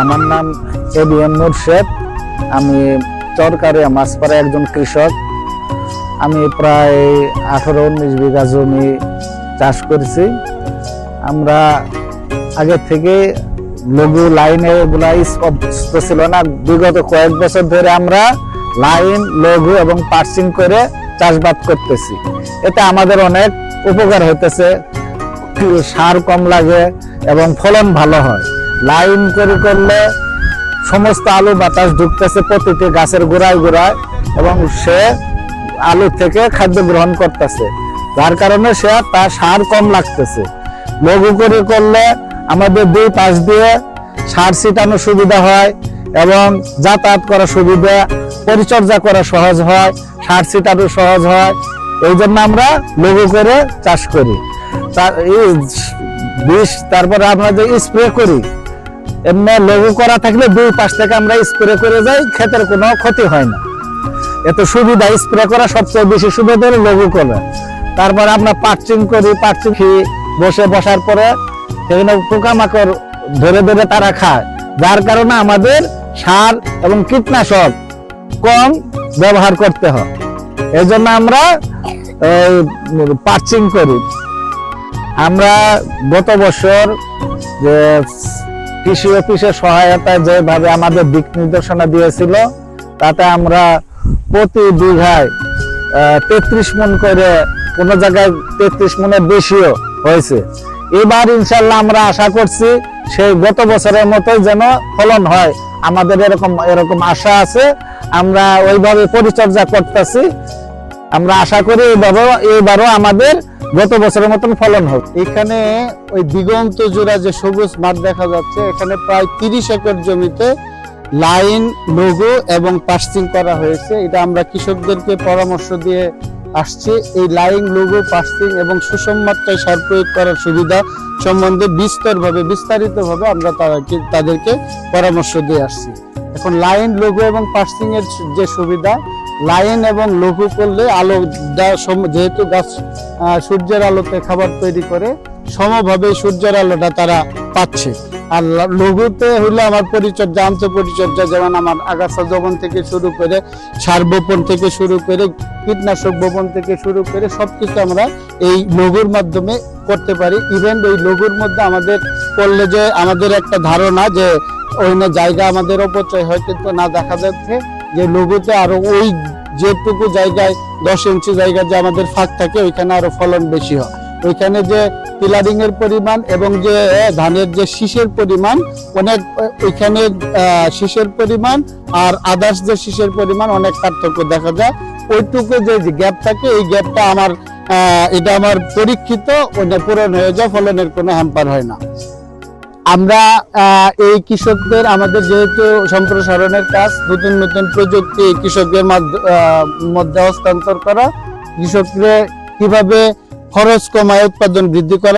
আমার নাম এবিএম মুর্শেদ। আমি চরকারিয়া মাছপাড়া একজন কৃষক। আমি প্রায় আঠারো উনিশ বিঘা জমি চাষ করেছি। আমরা আগে থেকে লঘু লাইনে এগুলা স্পষ্ট ছিল না। বিগত কয়েক বছর ধরে আমরা লাইন, লঘু এবং পার্সিং করে চাষবাদ করতেছি। এতে আমাদের অনেক উপকার হইতেছে। সার কম লাগে এবং ফলন ভালো হয়। লাইন করে করলে সমস্ত আলু বাতাস ঢুকতেছে প্রতিটি গাছের গোড়ায় গোড়ায় এবং সে আলু থেকে খাদ্য গ্রহণ করতেছে। যার কারণে সে তার সার কম লাগতেছে। লঘু করে করলে আমাদের দুই পাশ দিয়ে সার ছিটানো সুবিধা হয় এবং যাতায়াত করা সুবিধা, পরিচর্যা করা সহজ হয়, সার ছিটানো সহজ হয়। এই জন্য আমরা লঘু করে চাষ করি। তার বিষ, তারপরে আমরা যে স্প্রে করি এমনি লঘু করা থাকলে দুই পাশ থেকে আমরা স্প্রে করে যাই, ক্ষেতের কোনো ক্ষতি হয় না। এত সুবিধা স্প্রে করা সবচেয়ে বেশি সুবিধা হলো লঘু করা তারপর আমরা পার্চিং করি খেয়ে বসে বসার পরে সেখানে পোকামাকড় ধরে ধরে তারা খায়। যার কারণে আমাদের সার এবং কীটনাশক কম ব্যবহার করতে হয়। এই জন্য আমরা পার্চিং করি। আমরা গত বছর যে কৃষি অফিসের সহায়তায় যেভাবে আমাদের দিক নির্দেশনা দিয়েছিল, তাতে আমরা প্রতি বিঘায় তেত্রিশ মন করে, কোনো জায়গায় তেত্রিশ মনের বেশিও হয়েছে। এবার ইনশাল্লাহ আমরা আশা করছি সেই গত বছরের মতোই যেন ফলন হয়। আমাদের এরকম এরকম আশা আছে, আমরা ওইভাবে পরিচর্যা করতেছি। আমরা আশা করি এইবারও এইবারও আমাদের গত বছরের মতন ফলন হবে এখানে ওই দিগন্ত জোড়া যে সবুজ মাঠ দেখা যাচ্ছে, এখানে প্রায় তিরিশ একর জমিতে লাইন, লোগো এবং পার্সিং করা হয়েছে। এটা আমরা কৃষকদেরকে পরামর্শ দিয়ে আসছি। এই লাইন, লোগো পার্সিং এবং সুষম মাত্রায় সার প্রয়োগ করার সুবিধা সম্বন্ধে বিস্তরভাবে, বিস্তারিতভাবে আমরা তাদেরকে পরামর্শ দিয়ে আসছি। এখন লাইন, লোগো এবং পার্সিং এর যে সুবিধা লাইন এবং লঘু করলে আলো যেহেতু গাছ সূর্যের আলোতে খাবার তৈরি করে, সমভাবে সূর্যের আলোটা তারা পাচ্ছে। আর লঘুতে হইলে আমার পরিচর্যা আন্ত পরিচর্যা, যেমন আমার আগাছা জবন থেকে শুরু করে সার বপন থেকে শুরু করে, কীটনাশক বপন থেকে শুরু করে সব কিছু আমরা এই লঘুর মাধ্যমে করতে পারি। ইভেন এই লঘুর মধ্যে আমাদের করলে যে আমাদের একটা ধারণা যে অন্য জায়গা আমাদের অপচয় হয়, কিন্তু না দেখা যাচ্ছে। যে লঘুতে আরও ওই যেটুকু জায়গায় দশ ইঞ্চি জায়গা যে আমাদের ফাঁক থাকে, ওইখানে আরও ফলন বেশি হয়। ওইখানে যে পিলারিং এর পরিমাণ এবং যে ধানের যে শীষের পরিমাণ, অনেক ওইখানে শীষের পরিমাণ আর আদার্স যে শীষের পরিমাণ অনেক পার্থক্য দেখা যায়। ওইটুকু যে গ্যাপ থাকে, এই গ্যাপটা আমার এটা আমার পরীক্ষিত পূরণ হয়ে যায়, ফলনের কোনো হ্যাম্পার হয় না। আমরা এই কৃষকদের আমাদের যেহেতু সম্প্রসারণের কাজ, নতুন নতুন প্রযুক্তি কৃষকদের মধ্যে হস্তান্তর করা কৃষকদের কীভাবে খরচ কমায়, উৎপাদন বৃদ্ধি করা